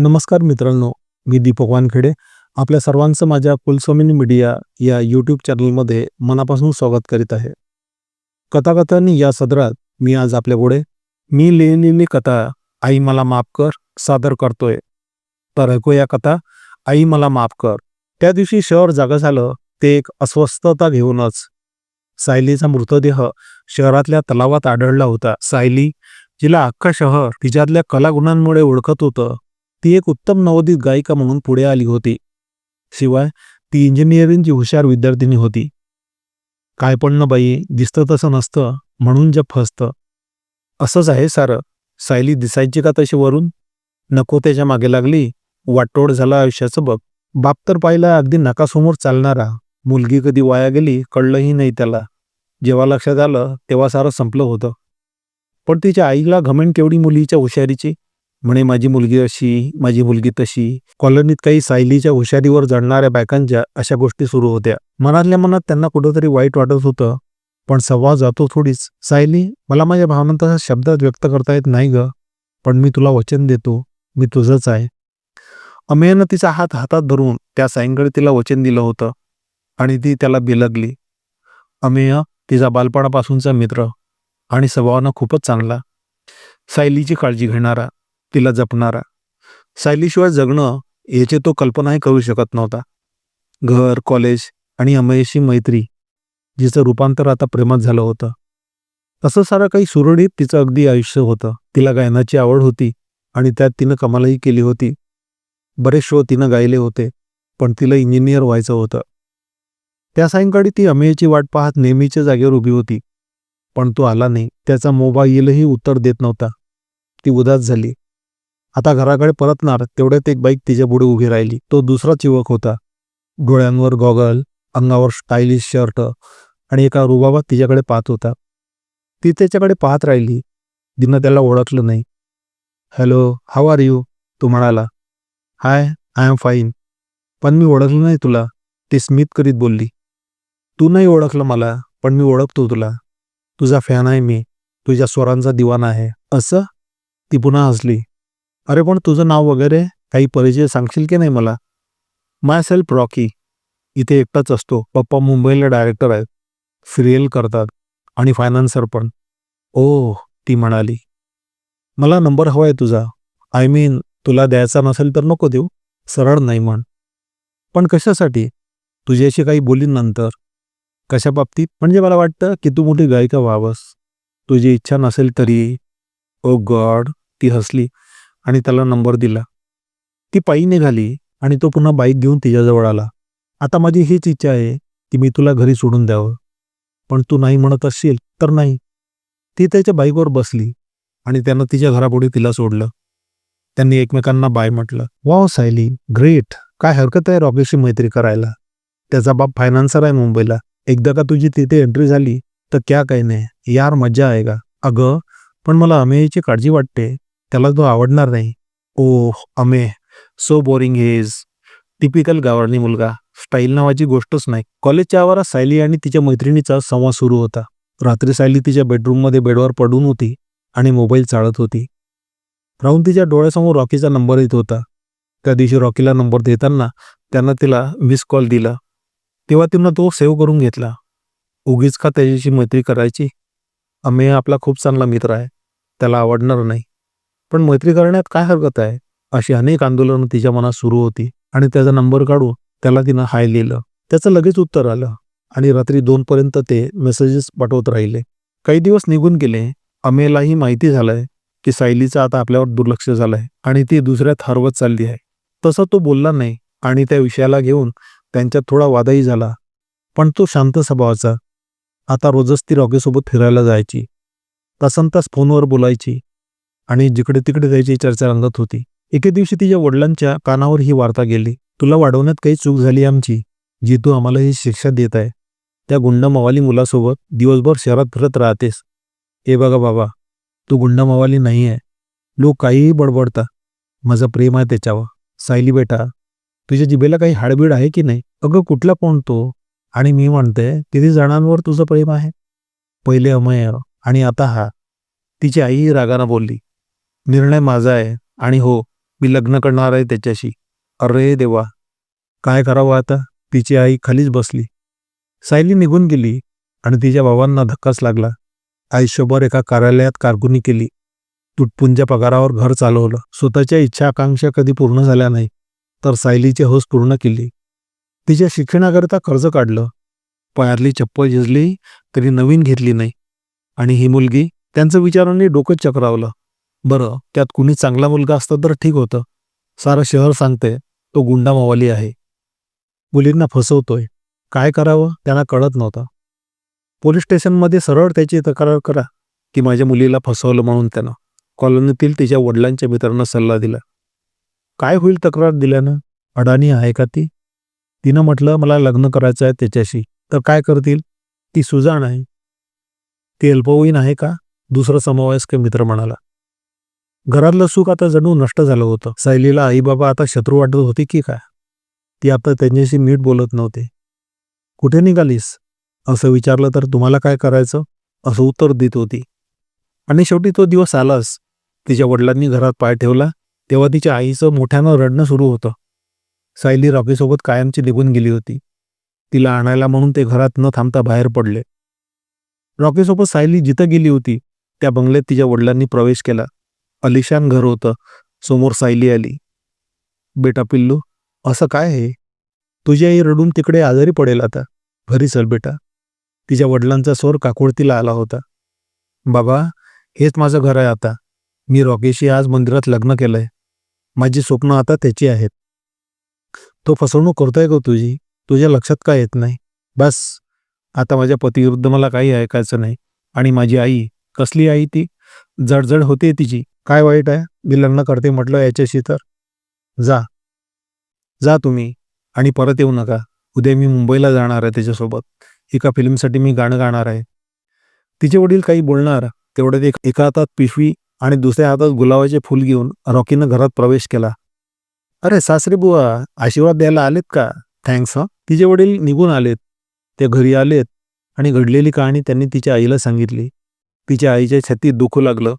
नमस्कार मित्रांनो मी दीपक वानखेडे. आपल्या सर्वांचं माझ्या कुलस्वामिनी मीडिया या यूट्यूब चॅनलमध्ये मनापासून स्वागत करीत आहे. कथाकथन या सदरात मी आज आपल्यापुढे मी लिहिलेली कथा आई मला माफ कर सादर करतोय. तर ऐकूया कथा आई मला माफ कर. त्या दिवशी शहर जागं झालं ते एक अस्वस्थता घेऊनच. सायलीचा मृतदेह शहरातल्या तलावात आढळला होता. सायली जिला अख्खा शहर तिच्यातल्या कलागुणांमुळे ओळखत होतं. ती एक उत्तम नवोदित गायिका म्हणून पुढे आली होती. शिवाय ती इंजिनिअरिंगची हुशार विद्यार्थिनी होती. काय पण ना बाई दिसतं तसं नसतं म्हणून जप फसतं असंच आहे सारं. सायली दिसायची का तशी वरून? नको त्याच्यामागे लागली. वाटोड झाला आयुष्याचं बघ. बाप तर पाहिला अगदी नकासमोर चालणारा. मुलगी कधी वाया गेली कळलंही नाही त्याला. जेव्हा लक्षात आलं तेव्हा सारं संपलं होतं. पण तिच्या आईला घमेंट केवढी मुलीच्या हुशारीची? म्हणे माझी मुलगी अशी माझी मुलगी तशी. कॉलनीत काही सायलीच्या हुशारीवर जळणाऱ्या बायकांच्या अशा गोष्टी सुरू होत्या. मनातल्या मनात त्यांना कुठंतरी वाईट वाटत होतं. पण संवाद जातो थोडीच. सायली मला माझ्या भावना तशा शब्दात व्यक्त करता येत नाही ग. पण मी तुला वचन देतो. मी तुझंच आहे. अमेयनं तिचा हात हातात धरून त्या सायंकाळी तिला वचन दिलं होतं. आणि ती त्याला बिलगली. अमेय तिचा बालपणापासूनचा मित्र. आणि स्वभावानं खूपच चांगला. सायलीची काळजी घेणारा. तिला जपणारा. सायलीशिवाय जगणं याची तो कल्पनाही करू शकत नव्हता. घर कॉलेज आणि अमयशी मैत्री जिचं रूपांतर आता प्रेमात झालं होतं. तसं सारं काही सुरळीत तिचं अगदी आयुष्य होतं. तिला गायनाची आवड होती आणि त्यात तिनं कमालही केली होती. बरेच शो तिनं गायले होते पण तिला इंजिनियर व्हायचं होतं. त्या सायंकाळी ती अमेयची वाट पाहत नेहमीच्या जागेवर उभी होती. पण तो आला नाही. त्याचा मोबाईलही उत्तर देत नव्हता. ती उदास झाली. आता घराकडे परतणार तेवढ्यात एक बाईक तिच्या पुढे उभी राहिली. तो दुसराच युवक होता. डोळ्यांवर गॉगल अंगावर स्टायलिश शर्ट आणि एका रुबाबात तिच्याकडे पाहत होता. ती त्याच्याकडे पाहत राहिली. तिनं त्याला ओळखलं नाही. Hello how are you? तो म्हणाला. Hi I am fine. पण मी ओळखलं नाही तुला. ती स्मित करीत बोलली. तू नाही ओळखलं मला पण मी ओळखतो तुला. तुझा फॅन आहे मी. तुझ्या स्वरांचा दिवाना आहे. असं? ती पुन्हा हसली. अरे पण तुझं नाव वगैरे काही परिचय सांगशील की नाही मला? माय सेल्फ रॉकी इथे एकटाच असतो. पप्पा मुंबईला डायरेक्टर आहेत. सिरियल करतात. आणि फायनान्सर पण. ओ ती म्हणाली. मला नंबर हवा आहे तुझा. आय मीन तुला द्यायचा नसेल तर नको देऊ. सरळ नाही म्हण. पण कशासाठी? तुझ्याशी काही बोलीन नंतर कशा बाबतीत? म्हणजे मला वाटतं की तू मोठी गायिका व्हावंस. तुझी इच्छा नसेल तरी. Oh ओ गॉड ती हसली. आणि त्याला नंबर दिला. ती पायी निघाली आणि तो पुन्हा बाईक घेऊन तिच्याजवळ आला. आता माझी हीच इच्छा आहे की मी तुला घरी सोडून द्यावं. पण तू नाही म्हणत असशील तर नाही. ती त्याच्या बाईकवर बसली आणि त्यानं तिच्या घरापुढे तिला सोडलं. त्यांनी एकमेकांना बाय म्हटलं. Wow Sayali great. काय हरकत आहे रॉकेशची मैत्री करायला? त्याचा बाप फायनान्सर आहे मुंबईला. एकदा का तुझी तिथे एंट्री झाली तर क्या काही नाही यार मज्जा आहे का अगं पण मला अमेयची काळजी वाटते. त्याला तो आवडणार नाही. ओह अमे सो बोरिंग इज टिपिकल गावरणी मुलगा. स्टाईल नावाची गोष्टच नाही. कॉलेजच्या आवारात सायली आणि तिच्या मैत्रिणीचा संवाद सुरू होता. रात्री सायली तिच्या बेडरूममध्ये बेडवर पडून होती आणि मोबाईल चाळत होती. राहून तिच्या डोळ्यासमोर रॉकीचा नंबर येत होता. त्या दिवशी रॉकीला नंबर देताना त्यानं तिला मिस कॉल दिला. तेव्हा तिनं तो सेव्ह करून घेतला. उगीच का त्याच्याशी मैत्री करायची? अमे आपला खूप चांगला मित्र आहे. त्याला आवडणार नाही. पण मैत्री करण्यात काय हरकत आहे? अशी अनेक आंदोलनं तिच्या मनात सुरू होती आणि त्याचा नंबर काढून त्याला तिनं हाय लिहिलं. त्याचं लगेच उत्तर आलं आणि रात्री दोनपर्यंत ते मेसेजेस पाठवत राहिले. काही दिवस निघून गेले. अमेलाही माहिती झालंय की सायलीचं आता आपल्यावर दुर्लक्ष झालंय आणि ती दुसऱ्यात हरवत चालली आहे. तसा तो बोलला नाही आणि त्या विषयाला घेऊन त्यांच्यात थोडा वादही झाला. पण तो शांत स्वभावाचा. आता रोजच ती रॉकेसोबत फिरायला जायची. तासन तास फोनवर बोलायची. आणि जिकडे तिकडे त्याची चर्चा रंगत होती. एके दिवशी तिच्या वडिलांच्या कानावर ही वार्ता गेली. तुला वाढवण्यात काही चूक झाली आमची जी तू आम्हाला ही शिक्षा देत आहे. त्या गुंड मवाली मुलासोबत दिवसभर शहरात फिरत राहतेस. हे बघा बाबा तू गुंड मवाली नाही आहे. लोक काहीही बडबडता माझं प्रेम आहे त्याच्यावर. सायली बेटा तुझ्या जिभेला काही हाडबीड आहे की नाही? अगं कुठला कोण तो? आणि मी म्हणते किती जणांवर तुझं प्रेम आहे? पहिले अमय आणि आता हा. तिची आईही रागानं बोलली निर्णय माझा आहे आणि हो मी लग्न करणार आहे त्याच्याशी. अरे देवा. काय करावं आता? तिची आई खालीच बसली. सायली निघून गेली आणि तिच्या बाबांना धक्काच लागला. आयुष्यभर एका कार्यालयात कारकुनी केली. तुटपुंज्या पगारावर घर चालवलं. स्वतःच्या इच्छा आकांक्षा कधी पूर्ण झाल्या नाही तर सायलीची हौस पूर्ण केली. तिच्या शिक्षणाकरिता कर्ज काढलं. पायातली चप्पल झिजली तरी नवीन घेतली नाही. आणि ही मुलगी त्यांचं विचारांनी डोकं चक्रावलं. बरं त्यात कुणी चांगला मुलगा असता तर ठीक होतं. सारं शहर सांगते तो गुंडा मावाली आहे. मुलींना फसवतोय. काय करावं? त्यांना कळत नव्हतं. पोलीस स्टेशनमध्ये सरळ त्याची तक्रार करा की माझ्या मुलीला फसवलं म्हणून त्यानं. कॉलनीतील तिच्या वडिलांच्या मित्रांना सल्ला दिला. काय होईल तक्रार दिल्यानं? अडाणी आहे का ती? तिनं म्हटलं मला लग्न करायचं आहे त्याच्याशी. तर काय करतील? ती सुजाण आहे. ती अल्पवयीन आहे का? दुसरं समवयस्क मित्र म्हणाला. घरातलं सुख आता जणू नष्ट झालं होतं. सायलीला आई बाबा आता शत्रू वाटत होती की काय? ती आता त्यांच्याशी नीट बोलत नव्हते. कुठे निघालीस? असं विचारलं तर तुम्हाला काय करायचं? असं उत्तर देत होती. आणि शेवटी तो दिवस आलाच. तिच्या वडिलांनी घरात पाय ठेवला. तेव्हा तिच्या आईचं मोठ्यानं रडणं सुरू होतं. सायली रॉकीसोबत कायमची निघून गेली होती. तिला आणायला म्हणून ते घरात न थांबता बाहेर पडले. रॉकीसोबत सायली जिथं गेली होती त्या बंगल्यात तिच्या वडिलांनी प्रवेश केला. अलिशान घर होतं. समोर सायली आली. बेटा पिल्लू असं काय आहे? तुझी आई रडून तिकडे आजारी पडेल आता. घरी चल बेटा. तिच्या वडिलांचा स्वर काकुळतीला आला होता. बाबा हेच माझं घर आहे आता. मी रॉकीशी आज मंदिरात लग्न केलंय. माझी स्वप्न आता त्याची आहेत. तो फसवणूक करतोय का तुझी. तुझ्या लक्षात काय येत नाही? बस. आता माझ्या पतीविरुद्ध मला काही ऐकायचं नाही. आणि माझी आई? कसली आई ती? जडजड होते तिची. काय वाईट आहे? मी लग्न करते म्हटलं याच्याशी तर? जा. जा तुम्ही. आणि परत येऊ नका. उद्या मी मुंबईला जाणार आहे त्याच्यासोबत. एका फिल्मसाठी मी गाणं गाणार आहे. तिचे वडील काही बोलणार. तेवढ्यात एक एका हातात पिशवी आणि दुसऱ्या हातात गुलाबाचे फूल घेऊन रॉकीनं घरात प्रवेश केला. अरे सासरे बुवा आशीर्वाद द्यायला आलेत का? थँक्स हं. तिचे वडील निघून आलेत. ते घरी आलेत. आणि घडलेली कहाणी त्यांनी तिच्या आईला सांगितली. तिच्या आईच्या छतीत दुखू लागलं.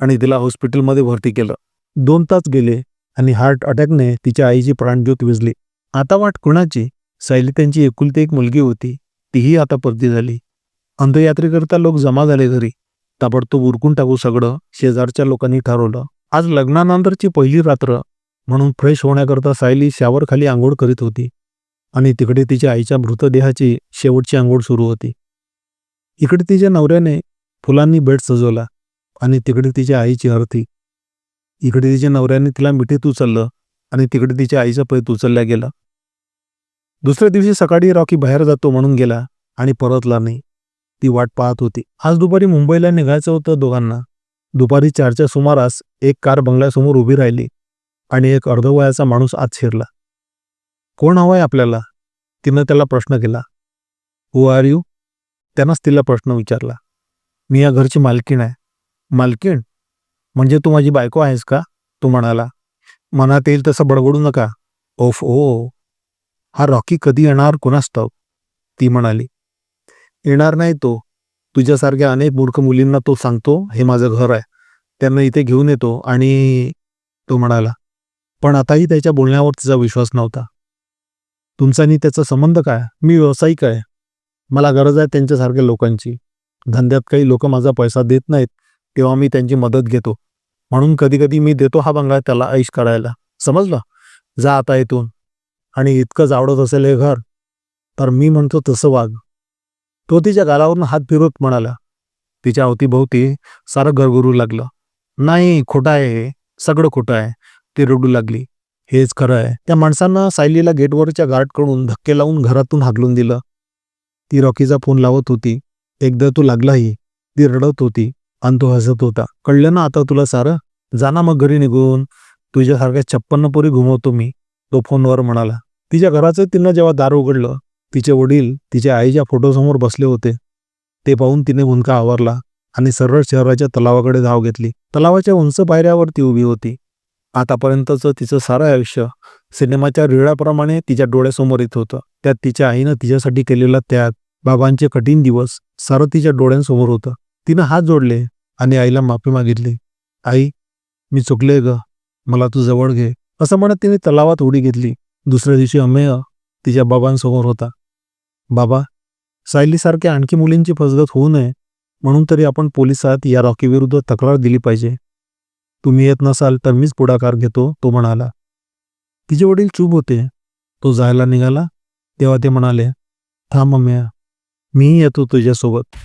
आणि तिला हॉस्पिटलमध्ये भरती केलं. दोन तास गेले आणि हार्ट अटॅकने तिच्या आईची प्राणज्योत विजली आता वाट कुणाची? सायली त्यांची एकुलती एक मुलगी होती. तीही आता परती झाली. अंधयात्रेकरिता लोक जमा झाले घरी. ताबडतोब उरकून टाकू सगळं शेजारच्या लोकांनी ठरवलं. आज लग्नानंतरची पहिली रात्र म्हणून फ्रेश होण्याकरता सायली शावर खाली आंघोळ करीत होती. आणि तिकडे तिच्या आईच्या मृतदेहाची शेवटची आंघोळ सुरू होती. इकडे तिच्या नवऱ्याने फुलांनी बेड सजवला. आणि तिकडे तिच्या आईची आरती. इकडे तिच्या नवऱ्याने तिला मिठीत उचललं आणि तिकडे तिच्या आईचा पैत उचलल्या गेला. दुसऱ्या दिवशी सकाळी रॉकी बाहेर जातो म्हणून गेला आणि परतला नाही. ती वाट पाहत होती. आज दुपारी मुंबईला निघायचं होतं दोघांना. दुपारी चारच्या सुमारास एक कार बंगल्यासमोर उभी राहिली आणि एक अर्धवयाचा माणूस आत शिरला. कोण हवाय आपल्याला? तिनं त्याला प्रश्न केला. हु आर यू त्यानंच तिला प्रश्न विचारला. मी या घरची मालकीण आहे. मालकीण म्हणजे तू माझी बायको आहेस का? तो म्हणाला. मनात येईल तसं बडबडू नका. ओफ ओ हा रॉकी कधी येणार कोणास ती म्हणाली. येणार नाही तो. तुझ्यासारख्या अनेक मूर्ख मुलींना तो सांगतो हे माझं घर आहे. त्यांना इथे घेऊन येतो आणि तो म्हणाला पण आताही त्याच्या बोलण्यावर तिचा विश्वास नव्हता. तुमचा आणि त्याचा संबंध काय? मी व्यावसायिक आहे. मला गरज आहे त्यांच्यासारख्या लोकांची. धंद्यात काही लोक माझा पैसा देत नाहीत. तेव्हा मी त्यांची मदत घेतो. म्हणून कधी कधी मी देतो हा बंगला त्याला ऐश काढायला. समजलं? जा आता इथून. आणि इतकंच आवडत असेल हे घर. तर मी म्हणतो तसं वाघ तो तिच्या गालावरून हात फिरवत म्हणाला. तिच्या अवतीभोवती सारं गरगुरू लागलं. नाही खोटं आहे हे. सगळं खोटं आहे. ती रडू लागली. हेच खरं आहे. त्या माणसानं सायलीला गेटवरच्या गार्डकडून धक्के लावून घरातून हाकलून दिलं. ती रॉकीचा फोन लावत होती. एकदा तू लागलाही. ती रडत होती. आणि तो हसत होता. कळलं ना आता तुला सारं? जा ना मग घरी निघून. तुझ्यासारख्या छप्पन्न पोरी घुमवतो मी तो फोनवर म्हणाला. तिच्या घराचं तिनं जेव्हा दार उघडलं तिचे वडील तिच्या आईच्या फोटोसमोर बसले होते. ते पाहून तिने हुंका आवरला आणि सरळ शहराच्या तलावाकडे धाव घेतली. तलावाच्या उंच पायऱ्यावर ती उभी होती. आतापर्यंतचं तिचं सारं आयुष्य सिनेमाच्या रिळाप्रमाणे तिच्या डोळ्यासमोर येत होतं. त्यात तिच्या आईनं तिच्यासाठी केलेला त्याग बाबांचे कठीण दिवस सारं तिच्या डोळ्यांसमोर होतं. तिनं हात जोडले आणि आईला माफी मागितली. आई मी चुकले ग. मला तू जवळ घे. असं म्हणत तिने तलावात उडी घेतली. दुसऱ्या दिवशी अमेय तिच्या बाबांसमोर होता. बाबा सायलीसारख्या आणखी मुलींची फसगत होऊ नये. म्हणून तरी आपण पोलिसात या रॉकीविरुद्ध तक्रार दिली पाहिजे. तुम्ही येत नसाल तर मीच पुढाकार घेतो तो म्हणाला. तिचे वडील चूप होते. तो जायला निघाला. तेव्हा ते म्हणाले थांब अमेया. मीही येतो तुझ्यासोबत.